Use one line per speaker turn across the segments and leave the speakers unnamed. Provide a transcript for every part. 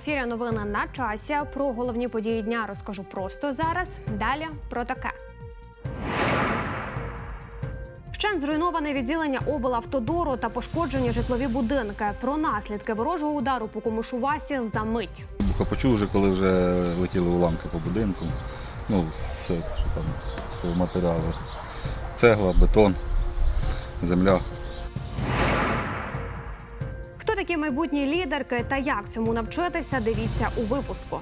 ефірі новини на часі. Про головні події дня розкажу просто зараз. Далі про таке. Вщент зруйноване відділення облавтодору та пошкоджені житлові будинки. Про наслідки ворожого удару по Комишувасі за мить.
Почув вже, коли вже летіли уламки по будинку. Ну, все, що там з того матеріалу. Цегла, бетон, земля.
Такі майбутні лідерки та як цьому навчитися? Дивіться у випуску.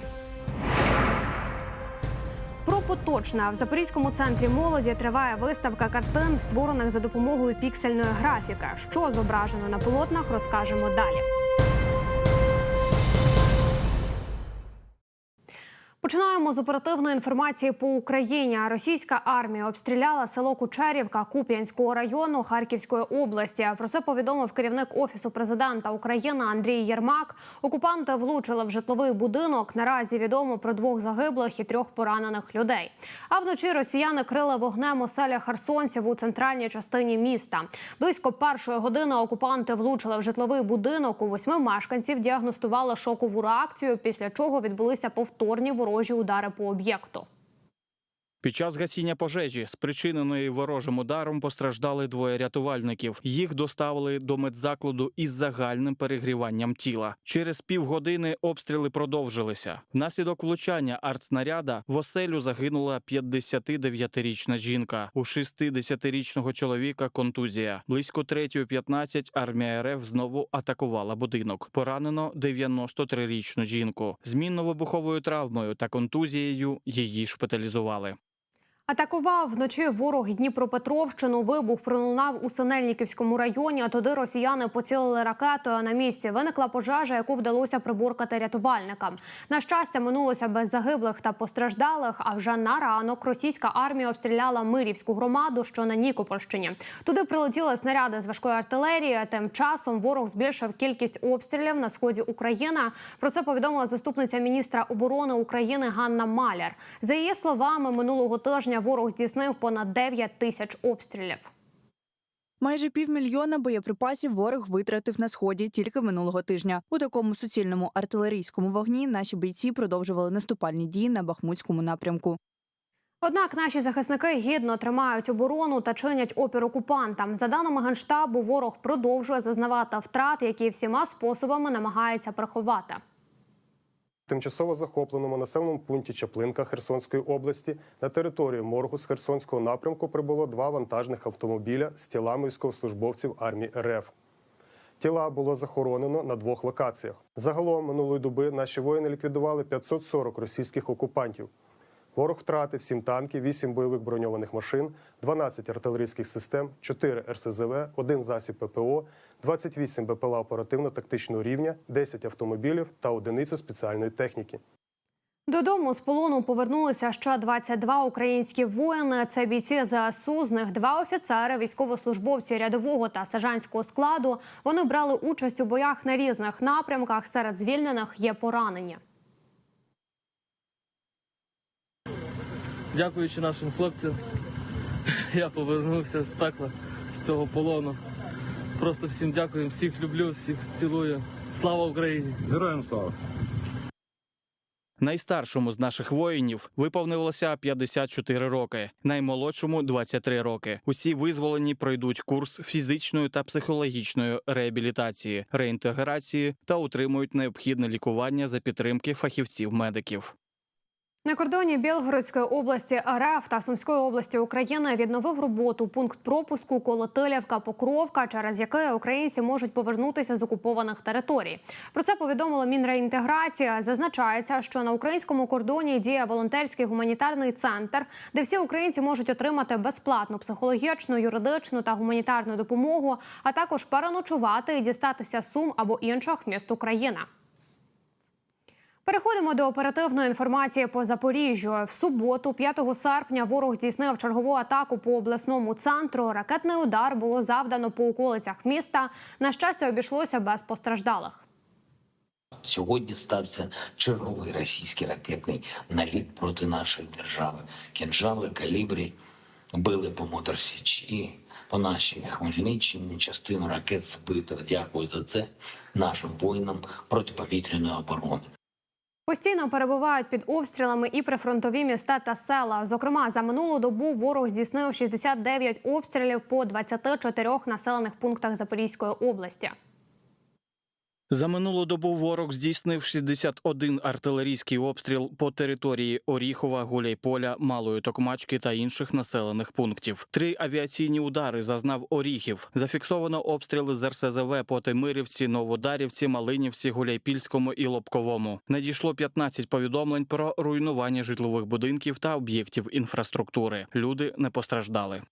Про поточне в Запорізькому центрі молоді триває виставка картин, створених за допомогою піксельної графіки. Що зображено на полотнах, розкажемо далі. Починаємо з оперативної інформації по Україні. Російська армія обстріляла село Кучерівка Куп'янського району Харківської області. Про це повідомив керівник офісу президента України Андрій Єрмак. Окупанти влучили в житловий будинок. Наразі відомо про двох загиблих і трьох поранених людей. А вночі росіяни крили вогнем оселя херсонців у центральній частині міста. Близько першої години окупанти влучили в житловий будинок. У восьми мешканців діагностували шокову реакцію, після чого відбулися повторні ворожі удари по об'єкту.
Під час гасіння пожежі, спричиненої ворожим ударом, постраждали двоє рятувальників. Їх доставили до медзакладу із загальним перегріванням тіла. Через півгодини обстріли продовжилися. Внаслідок влучання артснаряда в оселю загинула 59-річна жінка. У 60-річного чоловіка контузія. Близько 3.15 армія РФ знову атакувала будинок. Поранено 93-річну жінку. Змінно-вибуховою травмою та контузією її шпиталізували.
Атакував вночі ворог Дніпропетровщину. Вибух пролунав у Синельниківському районі. А туди росіяни поцілили ракетою. На місці виникла пожежа, яку вдалося приборкати рятувальникам. На щастя, минулося без загиблих та постраждалих. А вже на ранок російська армія обстріляла Мирівську громаду, що на Нікопольщині. Туди прилетіли снаряди з важкої артилерії. Тим часом ворог збільшив кількість обстрілів на сході України. Про це повідомила заступниця міністра оборони України Ганна Маляр. За її словами, минулого тижня ворог здійснив понад 9 тисяч обстрілів.
Майже півмільйона боєприпасів ворог витратив на сході тільки минулого тижня. У такому суцільному артилерійському вогні наші бійці продовжували наступальні дії на Бахмутському напрямку.
Однак наші захисники гідно тримають оборону та чинять опір окупантам. За даними генштабу, ворог продовжує зазнавати втрат, які всіма способами намагається приховати.
Тимчасово захопленому населеному пункті Чаплинка Херсонської області на територію моргу з Херсонського напрямку прибуло два вантажних автомобіля з тілами військовослужбовців армії РФ. Тіла було захоронено на двох локаціях. Загалом минулої доби наші воїни ліквідували 540 російських окупантів. Ворог втратив 7 танків, 8 бойових броньованих машин, 12 артилерійських систем, 4 РСЗВ, 1 засіб ППО, 28 БПЛА оперативно-тактичного рівня, 10 автомобілів та одиницю спеціальної техніки.
Додому з полону повернулися ще 22 українські воїни. Це бійці ЗСУ, з них два офіцери, військовослужбовці рядового та сержантського складу. Вони брали участь у боях на різних напрямках. Серед звільнених є поранені.
Дякуючи нашим хлопцям, я повернувся з пекла з цього полону. Просто всім дякую, всіх люблю, всіх цілую. Слава Україні!
Героям слава!
Найстаршому з наших воїнів виповнилося 54 роки, наймолодшому 23 роки. Усі визволені пройдуть курс фізичної та психологічної реабілітації, реінтеграції та отримують необхідне лікування за підтримки фахівців-медиків.
На кордоні Білгородської області РФ та Сумської області України відновив роботу пункт пропуску Колотилівка Покровка, через який українці можуть повернутися з окупованих територій. Про це повідомила Мінреінтеграція. Зазначається, що на українському кордоні діє волонтерський гуманітарний центр, де всі українці можуть отримати безплатну психологічну, юридичну та гуманітарну допомогу, а також переночувати і дістатися сум або інших міст України. Переходимо до оперативної інформації по Запоріжжю. В суботу, 5 серпня, ворог здійснив чергову атаку по обласному центру. Ракетний удар було завдано по околицях міста. На щастя, обійшлося без постраждалих.
Сьогодні стався черговий російський ракетний наліт проти нашої держави. Кінжали, калібрі били по Моторсічі, по нашій Хмельниччині. Частину ракет збито. Дякую за це нашим воїнам протиповітряної оборони.
Постійно перебувають під обстрілами і прифронтові міста та села. Зокрема, за минулу добу ворог здійснив 69 обстрілів по 24 населених пунктах Запорізької області.
За минулу добу ворог здійснив 61 артилерійський обстріл по території Оріхова, Гуляйполя, Малої Токмачки та інших населених пунктів. Три авіаційні удари зазнав Оріхів. Зафіксовано обстріли з РСЗВ по Тимирівці, Новодарівці, Малинівці, Гуляйпільському і Лобковому. Надійшло 15 повідомлень про руйнування житлових будинків та об'єктів інфраструктури. Люди не постраждали.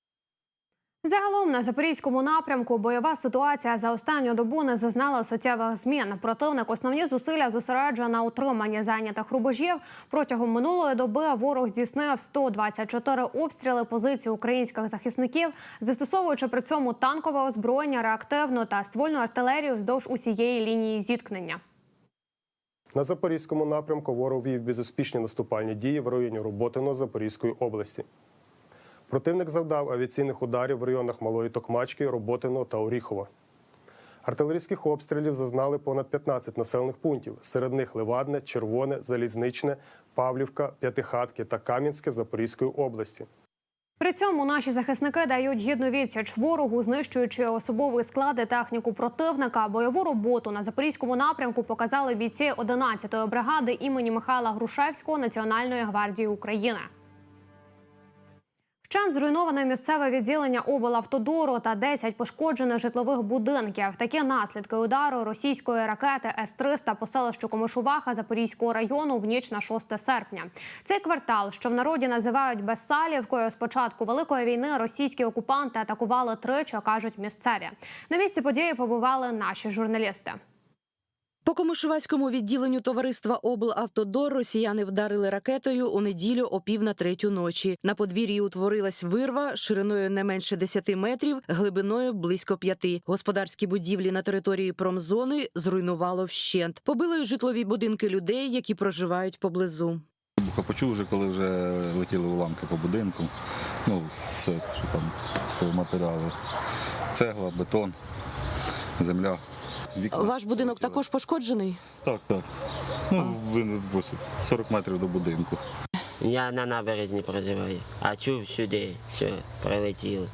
Загалом на запорізькому напрямку бойова ситуація за останню добу не зазнала суттєвих змін. Противник основні зусилля зосереджує на утриманні зайнятих рубежів. Протягом минулої доби ворог здійснив 124 обстріли позицій українських захисників, застосовуючи при цьому танкове озброєння, реактивну та ствольну артилерію вздовж усієї лінії зіткнення.
На запорізькому напрямку ворог вів безуспішні наступальні дії в районі Роботино Запорізької області. Противник завдав авіаційних ударів в районах Малої Токмачки, Роботино та Оріхова. Артилерійських обстрілів зазнали понад 15 населених пунктів. Серед них Левадне, Червоне, Залізничне, Павлівка, П'ятихатки та Кам'янське Запорізької області.
При цьому наші захисники дають гідну відсіч ворогу, знищуючи особовий склад і техніку противника. Бойову роботу на запорізькому напрямку показали бійці 11-ї бригади імені Михайла Грушевського Національної гвардії України. Вчен зруйноване місцеве відділення облавтодору та 10 пошкоджених житлових будинків. Такі наслідки удару російської ракети С-300 по селищу Комишуваха Запорізького району в ніч на 6 серпня. Цей квартал, що в народі називають Безсалівкою, з початку великої війни російські окупанти атакували тричі, кажуть місцеві. На місці події побували наші журналісти.
По Комишуваському відділенню товариства облавтодор росіяни вдарили ракетою у неділю о пів на третю ночі. На подвір'ї утворилась вирва шириною не менше 10 метрів, глибиною близько п'яти. Господарські будівлі на території промзони зруйнувало вщент. Побили житлові будинки людей, які проживають поблизу.
Вибуха почув вже, коли вже летіли уламки по будинку. Ну, все, що там з того матеріалу. Цегла, бетон, земля. Вікна
Ваш будинок
полетіли.
також пошкоджений.
Так, так. Ну, він 40 метрів до будинку.
Я на набережні проживаю, а чув сюди, що прилетіло.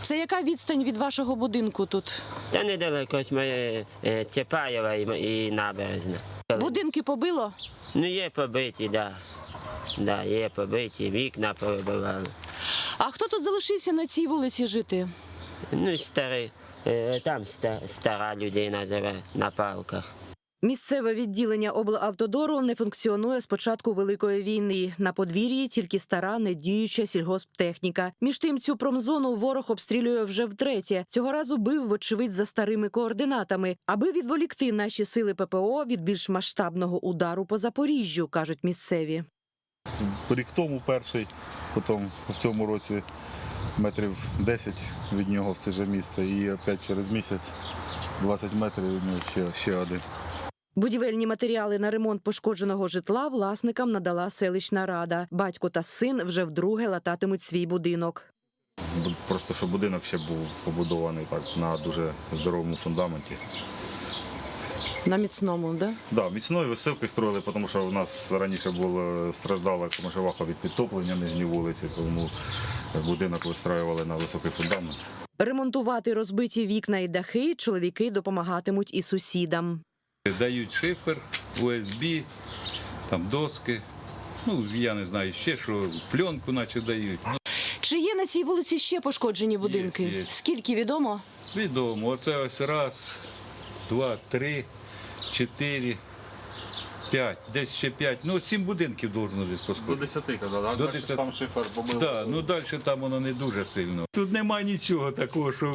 Це яка відстань від вашого будинку тут?
Та недалеко ось моє е, Цепаєва і, і набережна.
Будинки побило?
Ну є побиті, да. Да, є побиті, вікна повибивали.
А хто тут залишився на цій вулиці жити?
Ну, старі, е, там ста, стара людина живе на палках.
Місцеве відділення облавтодору не функціонує з початку великої війни. На подвір'ї тільки стара недіюча сільгосптехніка. Між тим, цю промзону ворог обстрілює вже втретє. Цього разу бив, вочевидь, за старими координатами, аби відволікти наші сили ППО від більш масштабного удару по Запоріжжю, кажуть місцеві.
Рік тому перший, потім в цьому році метрів 10 від нього в це же місце. І опять через місяць 20 метрів від нього ще, ще один.
Будівельні матеріали на ремонт пошкодженого житла власникам надала селищна рада. Батько та син вже вдруге лататимуть свій будинок.
Просто що будинок ще був побудований так на дуже здоровому фундаменті.
На міцному, да?
Да, міцної висилки строїли, тому що у нас раніше було страждала Комишеваха від підтоплення нижній вулиці, тому будинок вистраювали на високий фундамент.
Ремонтувати розбиті вікна і дахи чоловіки допомагатимуть і сусідам.
Дають шифер, УСБ, там доски. Ну, я не знаю ще що, пленку наче дають. Ну,
Чи є на цій вулиці ще пошкоджені будинки?
є.
Скільки відомо?
відомо, оце ось раз, два, три, чотири, п'ять, десь ще п'ять. Ну, сім будинків должно бути
До
пошкоджено.
10 казали, а
До
далі
10.
там шифер побив.
Да, ну далі там воно не дуже сильно. Тут немає нічого такого, що,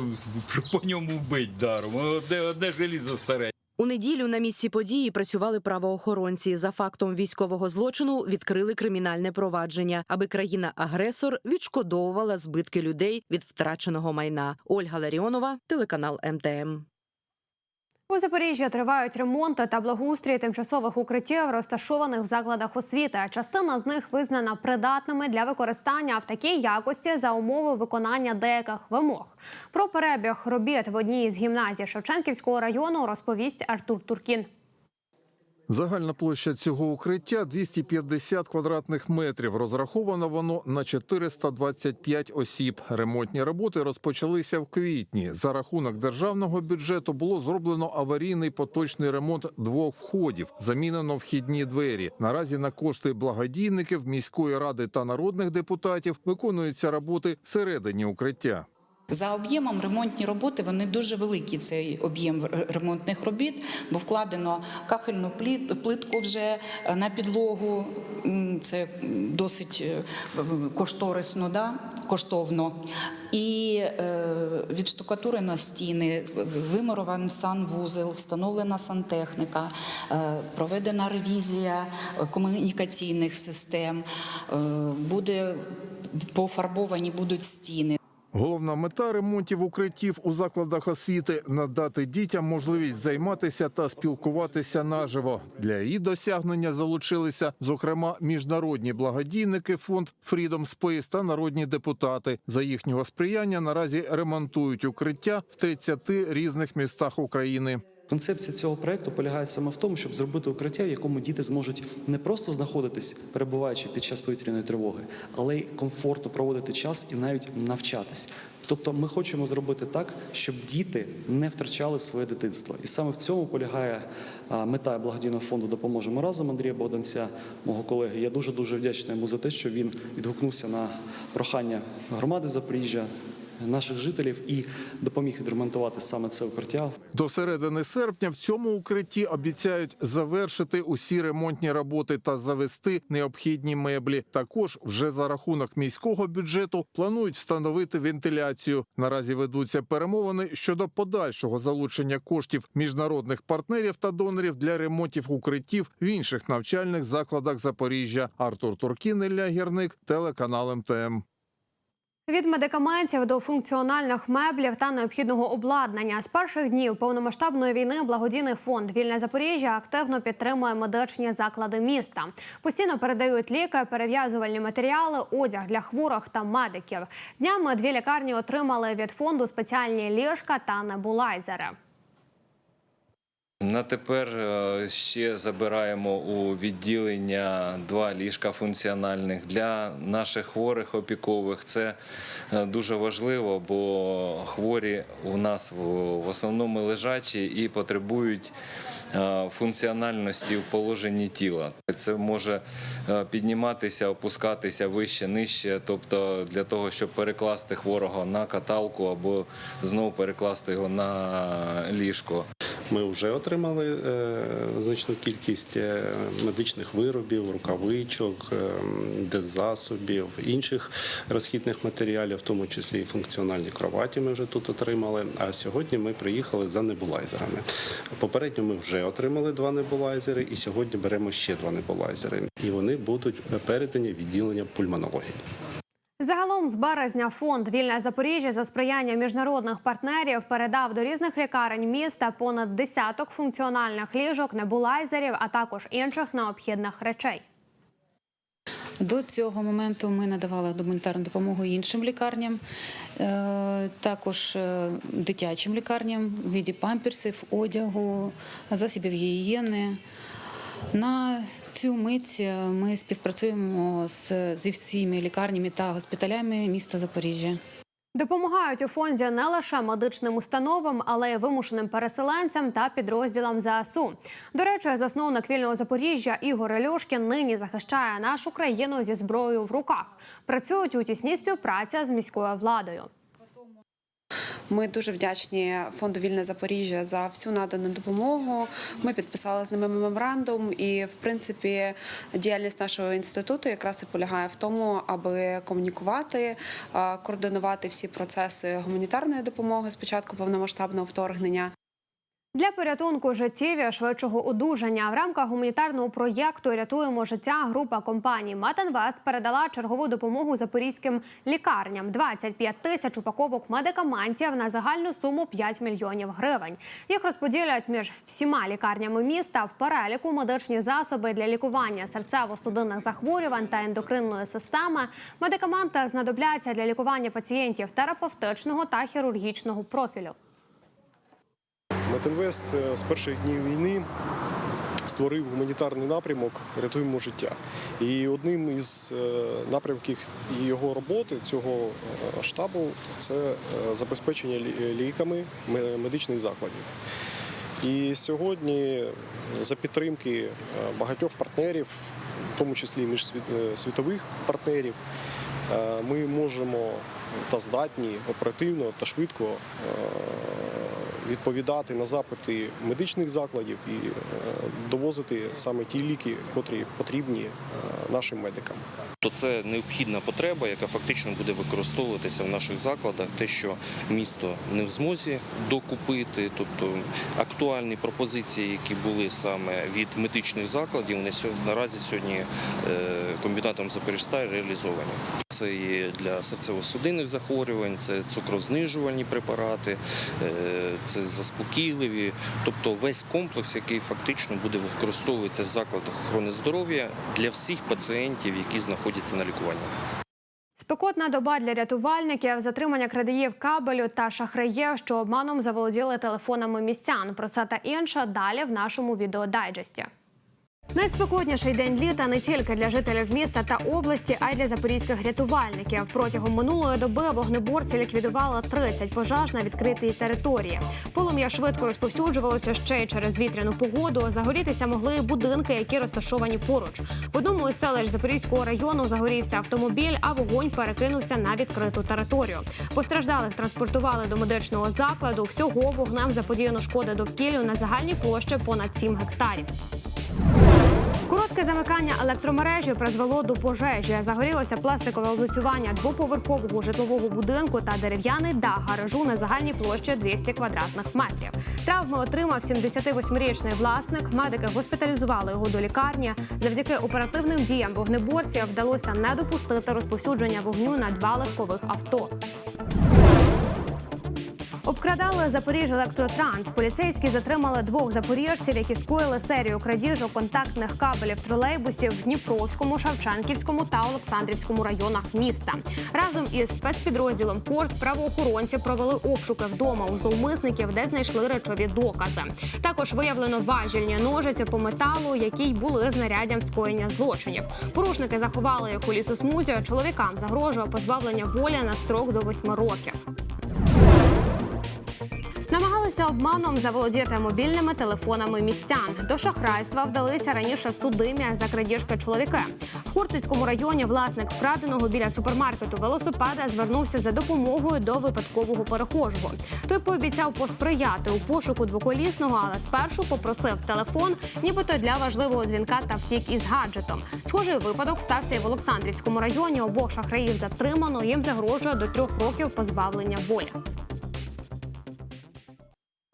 що по ньому вбить даром. Одне, одне желізо старе.
У неділю на місці події працювали правоохоронці. За фактом військового злочину відкрили кримінальне провадження, аби країна-агресор відшкодовувала збитки людей від втраченого майна. Ольга Ларіонова, телеканал МТМ.
У Запоріжжі тривають ремонти та благоустрій тимчасових укриттів, розташованих в закладах освіти. Частина з них визнана придатними для використання в такій якості за умови виконання деяких вимог. Про перебіг робіт в одній із гімназій Шевченківського району розповість Артур Туркін.
Загальна площа цього укриття 250 квадратних метрів. Розраховано воно на 425 осіб. Ремонтні роботи розпочалися в квітні. За рахунок державного бюджету було зроблено аварійний поточний ремонт двох входів. Замінено вхідні двері. Наразі на кошти благодійників, міської ради та народних депутатів виконуються роботи всередині укриття.
За об'ємом ремонтні роботи вони дуже великі. Цей об'єм ремонтних робіт, бо вкладено кахельну плитку вже е, на підлогу. Це досить е, кошторисно, да? коштовно. І е, відштукатурено стіни, вимурований санвузел, встановлена сантехніка, е, проведена ревізія е, комунікаційних систем, е, буде пофарбовані будуть стіни.
Головна мета ремонтів укриттів у закладах освіти надати дітям можливість займатися та спілкуватися наживо. Для її досягнення залучилися, зокрема, міжнародні благодійники, фонд Freedom Space та народні депутати. За їхнього сприяння наразі ремонтують укриття в 30 різних містах України.
Концепція цього проекту полягає саме в тому, щоб зробити укриття, в якому діти зможуть не просто знаходитись, перебуваючи під час повітряної тривоги, але й комфортно проводити час і навіть навчатись. Тобто, ми хочемо зробити так, щоб діти не втрачали своє дитинство, і саме в цьому полягає мета благодійного фонду Допоможемо разом Андрія Богданця, мого колеги. Я дуже дуже вдячний йому за те, що він відгукнувся на прохання громади Запоріжжя, наших жителів і допоміг відремонтувати саме це укриття.
До середини серпня в цьому укритті обіцяють завершити усі ремонтні роботи та завести необхідні меблі. Також вже за рахунок міського бюджету планують встановити вентиляцію. Наразі ведуться перемовини щодо подальшого залучення коштів міжнародних партнерів та донорів для ремонтів укриттів в інших навчальних закладах Запоріжжя. Артур Туркін, Ілля Гірник, телеканал МТМ.
Від медикаментів до функціональних меблів та необхідного обладнання з перших днів повномасштабної війни благодійний фонд Вільне Запоріжжя активно підтримує медичні заклади міста. Постійно передають ліки, перев'язувальні матеріали, одяг для хворих та медиків. Днями дві лікарні отримали від фонду спеціальні ліжка та небулайзери.
На тепер е, ще забираємо у відділення два ліжка функціональних для наших хворих опікових. Це е, дуже важливо, бо хворі у нас в основному лежачі і потребують е, функціональності в положенні тіла. Це може підніматися, опускатися вище, нижче, тобто для того, щоб перекласти хворого на каталку або знову перекласти його на ліжко.
Ми вже отримали е, значну кількість е, медичних виробів, рукавичок, е, деззасобів, інших розхідних матеріалів, в тому числі і функціональні кроваті. Ми вже тут отримали. А сьогодні ми приїхали за небулайзерами. Попередньо ми вже отримали два небулайзери, і сьогодні беремо ще два небулайзери. І вони будуть передані відділення пульмонології.
Загалом з березня фонд Вільне Запоріжжя за сприяння міжнародних партнерів передав до різних лікарень міста понад десяток функціональних ліжок, небулайзерів, а також інших необхідних речей.
До цього моменту ми надавали гуманітарну допомогу іншим лікарням, е, також е, дитячим лікарням в віді памперсів, одягу, засобів гігієни. На цю мить е, ми співпрацюємо з, зі всіми лікарнями та госпіталями міста Запоріжжя.
Допомагають у фонді не лише медичним установам, але й вимушеним переселенцям та підрозділам ЗСУ. До речі, засновник вільного Запоріжжя Ігор Альошкін нині захищає нашу країну зі зброєю в руках. Працюють у тісній співпраці з міською владою.
Ми дуже вдячні фонду Вільне Запоріжжя за всю надану допомогу. Ми підписали з ними меморандум, і в принципі діяльність нашого інституту якраз і полягає в тому, аби комунікувати, е, координувати всі процеси гуманітарної допомоги з початку повномасштабного вторгнення.
Для порятунку життів і швидшого одужання в рамках гуманітарного проєкту Рятуємо життя. Група компаній Матинвест передала чергову допомогу запорізьким лікарням 25 тисяч упаковок медикаментів на загальну суму 5 мільйонів гривень. Їх розподіляють між всіма лікарнями міста в переліку медичні засоби для лікування серцево-судинних захворювань та ендокринної системи. Медикаменти знадобляться для лікування пацієнтів терапевтичного та хірургічного профілю.
Метинвест е, з перших днів війни створив гуманітарний напрямок Рятуємо життя. І одним із е, напрямків його роботи цього е, штабу це забезпечення ліками медичних закладів. І сьогодні за підтримки багатьох партнерів, в тому числі міжсвітових партнерів, ми можемо та здатні оперативно та швидко відповідати на запити медичних закладів і е, довозити саме ті ліки, котрі потрібні е, нашим медикам.
то це необхідна потреба, яка фактично буде використовуватися в наших закладах. Те, що місто не в змозі докупити, тобто актуальні пропозиції, які були саме від медичних закладів, вони наразі сьогодні е, комбінатом Запоріжсталь реалізовані. Це є для серцево-судинних захворювань, це цукрознижувальні препарати, е, це заспокійливі, тобто весь комплекс, який фактично буде використовуватися в закладах охорони здоров'я для всіх пацієнтів, які знаходяться на лікуванні.
Спекотна доба для рятувальників, затримання крадіїв кабелю та шахраїв, що обманом заволоділи телефонами містян. Про це та інше далі в нашому відеодайджесті. Найспекотніший день літа не тільки для жителів міста та області, а й для запорізьких рятувальників. Протягом минулої доби вогнеборці ліквідували 30 пожеж на відкритій території. Полум'я швидко розповсюджувалося ще й через вітряну погоду. Загорітися могли будинки, які розташовані поруч. В одному із селищ Запорізького району загорівся автомобіль, а вогонь перекинувся на відкриту територію. Постраждалих транспортували до медичного закладу. Всього вогнем заподіяно шкоди довкіллю на загальній площі понад 7 гектарів. Коротке замикання електромережі призвело до пожежі. Загорілося пластикове облицювання двоповерхового житлового будинку та дерев'яний дах гаражу на загальній площі 200 квадратних метрів. Травми отримав 78-річний власник. Медики госпіталізували його до лікарні. Завдяки оперативним діям вогнеборців вдалося не допустити розповсюдження вогню на два легкових авто. Обкрадали Запоріжжя електротранс. Поліцейські затримали двох запоріжців, які скоїли серію крадіжок контактних кабелів тролейбусів в Дніпровському, Шевченківському та Олександрівському районах міста. Разом із спецпідрозділом Корт правоохоронці провели обшуки вдома у зловмисників, де знайшли речові докази. Також виявлено важільні ножиці по металу, які й були знаряддям скоєння злочинів. Порушники заховали їх у лісосмузі. Чоловікам загрожує позбавлення волі на строк до восьми років. Намагалися обманом заволодіти мобільними телефонами містян. До шахрайства вдалися раніше судимі за крадіжки чоловіки. В Хортицькому районі власник вкраденого біля супермаркету велосипеда звернувся за допомогою до випадкового перехожого. Той пообіцяв посприяти у пошуку двоколісного, але спершу попросив телефон, нібито для важливого дзвінка та втік із гаджетом. Схожий випадок стався і в Олександрівському районі. Обох шахраїв затримано. Їм загрожує до трьох років позбавлення волі.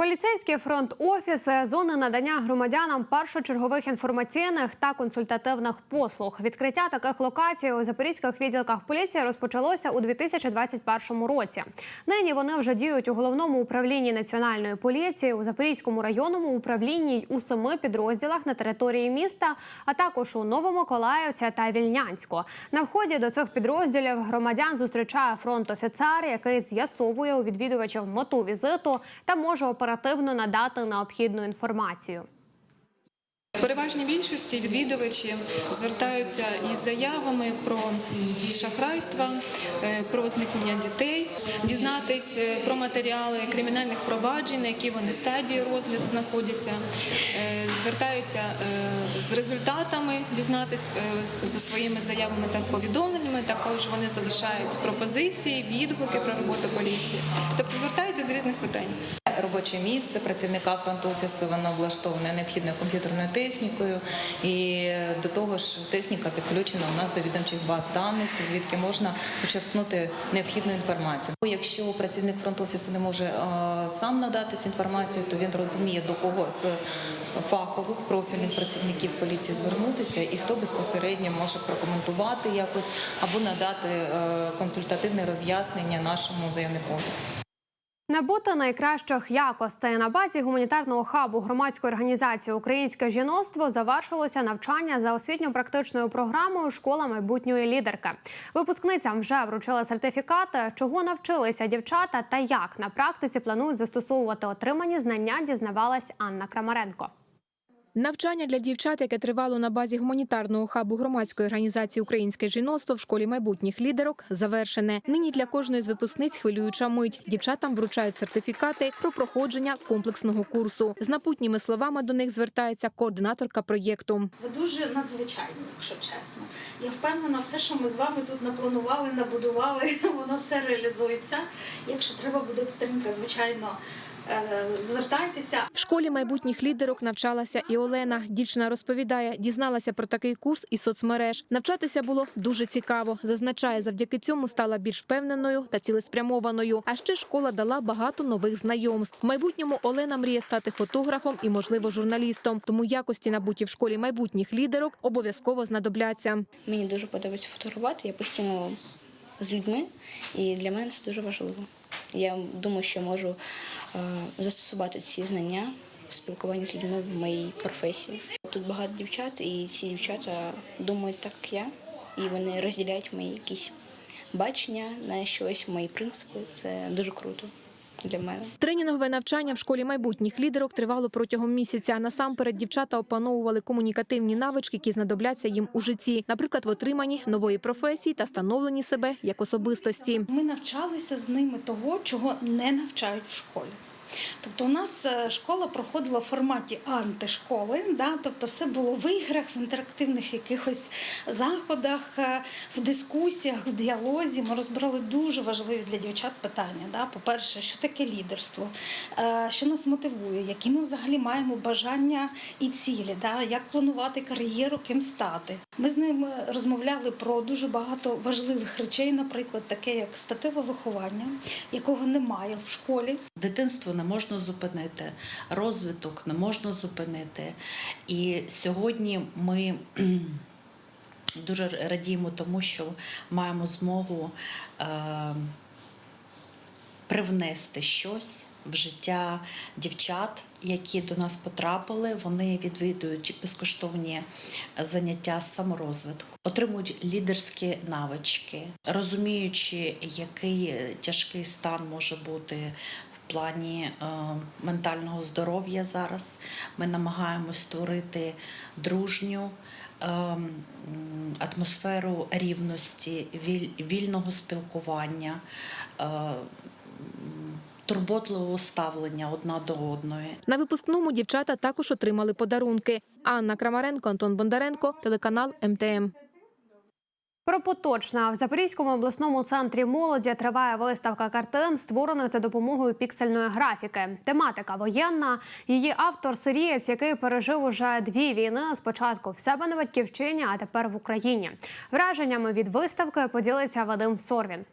Поліцейський фронт офіси зони надання громадянам першочергових інформаційних та консультативних послуг. Відкриття таких локацій у запорізьких відділках поліції розпочалося у 2021 році. Нині вони вже діють у головному управлінні національної поліції, у Запорізькому районному управлінні й у семи підрозділах на території міста, а також у Новомиколаївці та Вільнянську. На вході до цих підрозділів громадян зустрічає фронт-офіцер, який з'ясовує у відвідувачів мету візиту та може оперативно надати необхідну інформацію.
Переважній більшості відвідувачі звертаються із заявами про шахрайства, е, про зникнення дітей, дізнатись е, про матеріали кримінальних проваджень, на які вони стадії розгляду знаходяться, Е, звертаються з результатами, дізнатись е, за своїми заявами та повідомленнями. Також вони залишають пропозиції, відгуки про роботу поліції, тобто звертаються з різних питань.
Робоче місце працівника фронт-офісу воно облаштоване необхідною комп'ютерною технікою, і до того ж техніка підключена у нас до відомчих баз даних, звідки можна почерпнути необхідну інформацію. Якщо працівник фронт-офісу не може е, сам надати цю інформацію, то він розуміє до кого з фахових профільних працівників поліції звернутися, і хто безпосередньо може прокоментувати якось або надати е, консультативне роз'яснення нашому заявнику.
Набути найкращих якостей на базі гуманітарного хабу громадської організації Українське жіноцтво завершилося навчання за освітньо-практичною програмою Школа майбутньої лідерки. Випускницям вже вручили сертифікати, чого навчилися дівчата та як на практиці планують застосовувати отримані знання. Дізнавалась Анна Крамаренко.
Навчання для дівчат, яке тривало на базі гуманітарного хабу громадської організації Українське жіноцтво в школі майбутніх лідерок, завершене. Нині для кожної з випускниць хвилююча мить. Дівчатам вручають сертифікати про проходження комплексного курсу. З напутніми словами до них звертається координаторка проєкту.
Ви дуже надзвичайні, якщо чесно. Я впевнена, все, що ми з вами тут напланували, набудували, воно все реалізується. Якщо треба буде підтримка, звичайно, звертайтеся.
В школі майбутніх лідерок навчалася і Олена. Дівчина розповідає, дізналася про такий курс із соцмереж. Навчатися було дуже цікаво. Зазначає, завдяки цьому стала більш впевненою та цілеспрямованою. А ще школа дала багато нових знайомств. В майбутньому Олена мріє стати фотографом і, можливо, журналістом. Тому якості набуті в школі майбутніх лідерок обов'язково знадобляться.
Мені дуже подобається фотографувати. Я постійно з людьми, і для мене це дуже важливо. Я думаю, що можу е, застосувати ці знання в спілкуванні з людьми в моїй професії. Тут багато дівчат, і ці дівчата думають так, як я, і вони розділяють мої якісь бачення на щось, мої принципи. Це дуже круто для мене.
Тренінгове навчання в школі майбутніх лідерок тривало протягом місяця. Насамперед дівчата опановували комунікативні навички, які знадобляться їм у житті, наприклад, в отриманні нової професії та становленні себе як особистості.
Ми навчалися з ними того, чого не навчають в школі. Тобто у нас е, школа проходила в форматі антишколи, да? тобто все було в іграх, в інтерактивних якихось заходах, е, в дискусіях, в діалозі. Ми розбирали дуже важливі для дівчат питання. Да? По-перше, що таке лідерство, е, що нас мотивує, які ми взагалі маємо бажання і цілі, да? як планувати кар'єру, ким стати. Ми з ними розмовляли про дуже багато важливих речей, наприклад, таке як статеве виховання, якого немає в школі.
Дитинство не можна зупинити, розвиток не можна зупинити. І сьогодні ми дуже радіємо тому, що маємо змогу е, привнести щось в життя дівчат, які до нас потрапили. Вони відвідують безкоштовні заняття саморозвитку, отримують лідерські навички, розуміючи, який тяжкий стан може бути плані е, ментального здоров'я зараз. Ми намагаємось створити дружню. е, Атмосферу рівності, вільного спілкування, е, турботливого ставлення одна до одної.
На випускному дівчата також отримали подарунки. Анна Крамаренко, Антон Бондаренко, телеканал МТМ.
Про поточна в Запорізькому обласному центрі молоді триває виставка картин, створених за допомогою піксельної графіки. Тематика воєнна. Її автор сирієць, який пережив уже дві війни. Спочатку в себе на батьківщині, а тепер в Україні. Враженнями від виставки поділиться Вадим Сорвін.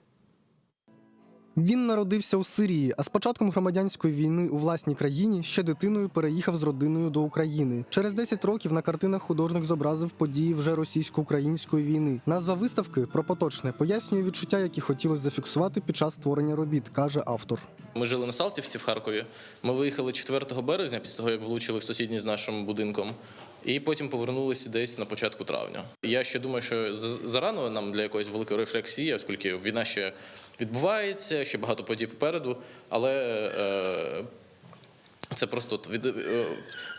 Він народився у Сирії, а з початком громадянської війни у власній країні ще дитиною переїхав з родиною до України. Через 10 років на картинах художник зобразив події вже російсько-української війни. Назва виставки про поточне пояснює відчуття, які хотілося зафіксувати під час створення робіт, каже автор.
Ми жили на Салтівці в Харкові. Ми виїхали 4 березня після того, як влучили в сусідній з нашим будинком. І потім повернулися десь на початку травня. Я ще думаю, що зарано нам для якоїсь великої рефлексії, оскільки війна ще відбувається, ще багато подій попереду, але е, це просто від, е,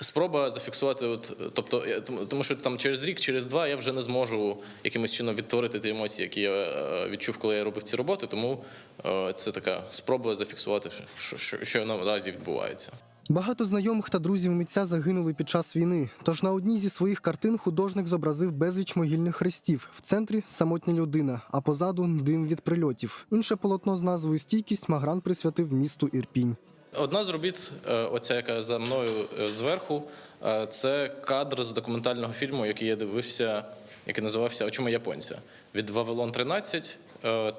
спроба зафіксувати. От, тобто, тому- що там через рік, через два я вже не зможу якимось чином відтворити ті емоції, які я е, відчув, коли я робив ці роботи. Тому це така спроба зафіксувати, що, що, що наразі відбувається.
Багато знайомих та друзів митця загинули під час війни. Тож на одній зі своїх картин художник зобразив безліч могильних хрестів. В центрі самотня людина, а позаду дим від прильотів. Інше полотно з назвою Стійкість Магран присвятив місту Ірпінь.
Одна з робіт, е, оця яка за мною е, зверху, е, це кадр з документального фільму, який я дивився, який називався Очима японця від Вавилон 13 е,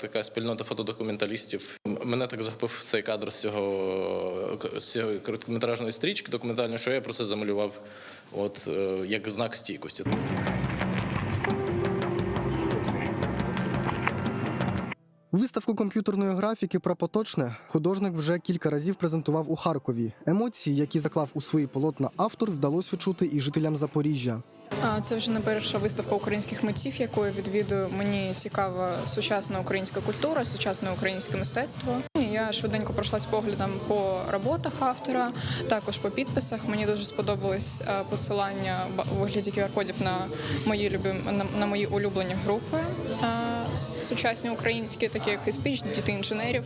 така спільнота фотодокументалістів. Мене так захопив цей кадр з цього, е, з цього короткометражної стрічки документальної, що я просто замалював от, е, як знак стійкості.
Виставку комп'ютерної графіки про поточне художник вже кілька разів презентував у Харкові. Емоції, які заклав у свої полотна автор, вдалося відчути і жителям Запоріжжя.
Це вже не перша виставка українських митців, яку я відвідую. Мені цікава сучасна українська культура, сучасне українське мистецтво. Я швиденько пройшлась поглядом по роботах автора, також по підписах. Мені дуже сподобалось е, посилання у вигляді QR-кодів на мої любим на, мої улюблені групи. е, Сучасні українські, такі як і спіч, діти інженерів.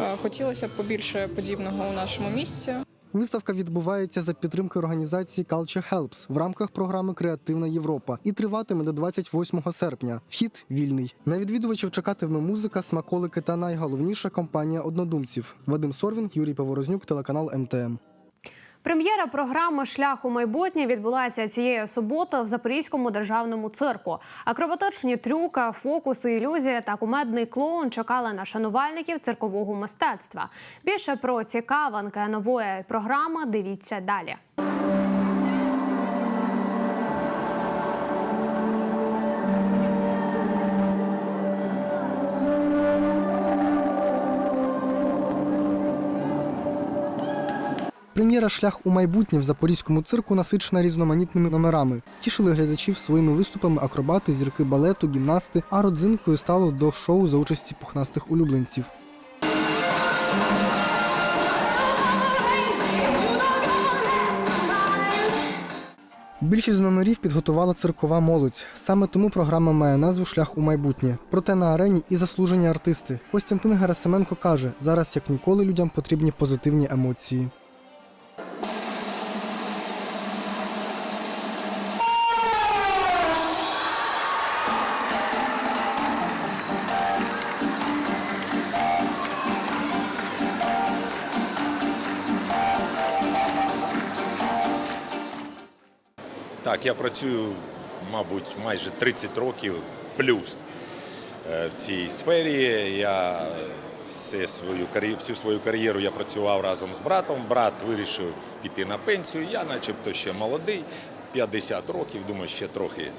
Е, Хотілося б побільше подібного у нашому місті.
Виставка відбувається за підтримки організації Culture Helps в рамках програми Креативна Європа і триватиме до 28 серпня. Вхід вільний. На відвідувачів чекатиме музика, смаколики та найголовніша компанія однодумців. Вадим Сорвін, Юрій Поворознюк, телеканал МТМ.
Прем'єра програми Шлях у майбутнє відбулася цієї суботи в Запорізькому державному цирку. Акробатичні трюка, фокуси, ілюзія та кумедний клоун чекали на шанувальників циркового мистецтва. Більше про цікавинки нової програми дивіться далі.
Прем'єра Шлях у майбутнє в запорізькому цирку насичена різноманітними номерами. Тішили глядачів своїми виступами акробати, зірки балету, гімнасти, а родзинкою стало до шоу за участі пухнастих улюбленців. Більшість номерів підготувала циркова молодь. Саме тому програма має назву Шлях у майбутнє. Проте на арені і заслужені артисти. Костянтин Герасименко каже: зараз як ніколи людям потрібні позитивні емоції.
Так, я працюю, мабуть, майже 30 років плюс е, в цій сфері. Я все свою кар'єру, всю свою кар'єру я працював разом з братом. Брат вирішив піти на пенсію. Я, начебто, ще молодий, 50 років, думаю, ще трохи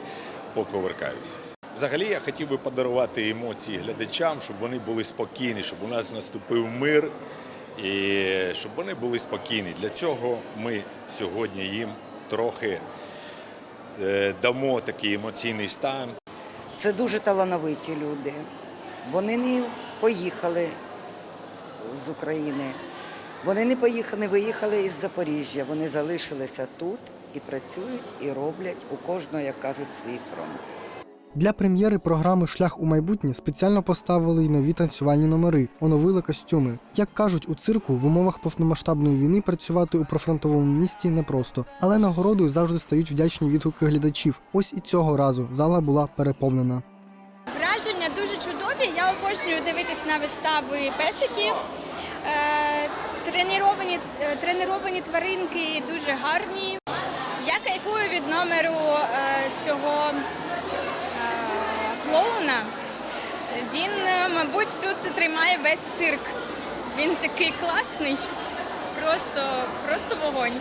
поковеркаюсь. Взагалі я хотів би подарувати емоції глядачам, щоб вони були спокійні, щоб у нас наступив мир і щоб вони були спокійні. Для цього ми сьогодні їм трохи дамо такий емоційний стан.
Це дуже талановиті люди. Вони не поїхали з України. Вони не поїхали, не виїхали із Запоріжжя. Вони залишилися тут і працюють, і роблять у кожного, як кажуть, свій фронт.
Для прем'єри програми Шлях у майбутнє спеціально поставили й нові танцювальні номери, оновили костюми. Як кажуть у цирку, в умовах повномасштабної війни працювати у профронтовому місті непросто, але нагородою завжди стають вдячні відгуки глядачів. Ось і цього разу зала була переповнена.
Враження дуже чудові. Я обожнюю дивитись на вистави песиків. Е, Треніровані, е, треніровані тваринки дуже гарні. Я кайфую від номеру е, цього клоуна. Він, е, мабуть, тут тримає весь цирк. Він такий класний, просто, просто вогонь.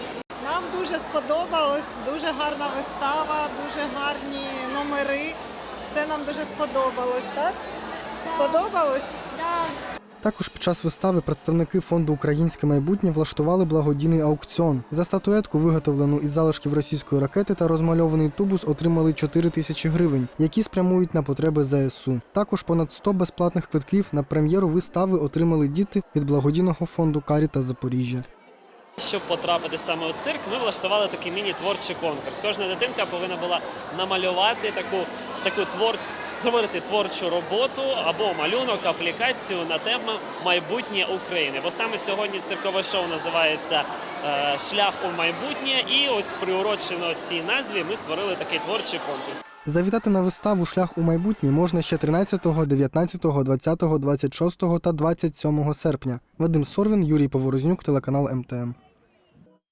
Нам дуже сподобалось, дуже гарна вистава, дуже гарні номери. Все нам дуже сподобалось, так? Сподобалось? Так.
Також під час вистави представники фонду Українське майбутнє влаштували благодійний аукціон. За статуетку, виготовлену із залишків російської ракети та розмальований тубус, отримали 4 тисячі гривень, які спрямують на потреби ЗСУ. Також понад 100 безплатних квитків на прем'єру вистави отримали діти від благодійного фонду Карі та Запоріжжя.
Щоб потрапити саме у цирк, ми влаштували такий міні-творчий конкурс. Кожна дитинка повинна була намалювати таку, таку твор, створити творчу роботу або малюнок, аплікацію на тему майбутнє України. Бо саме сьогодні циркове шоу називається е, Шлях у майбутнє. І ось приурочено цій назві ми створили такий творчий конкурс.
Завітати на виставу Шлях у майбутнє можна ще 13, 19, 20, 26 та 27 серпня. Вадим Сорвін, Юрій Поворознюк, телеканал МТМ.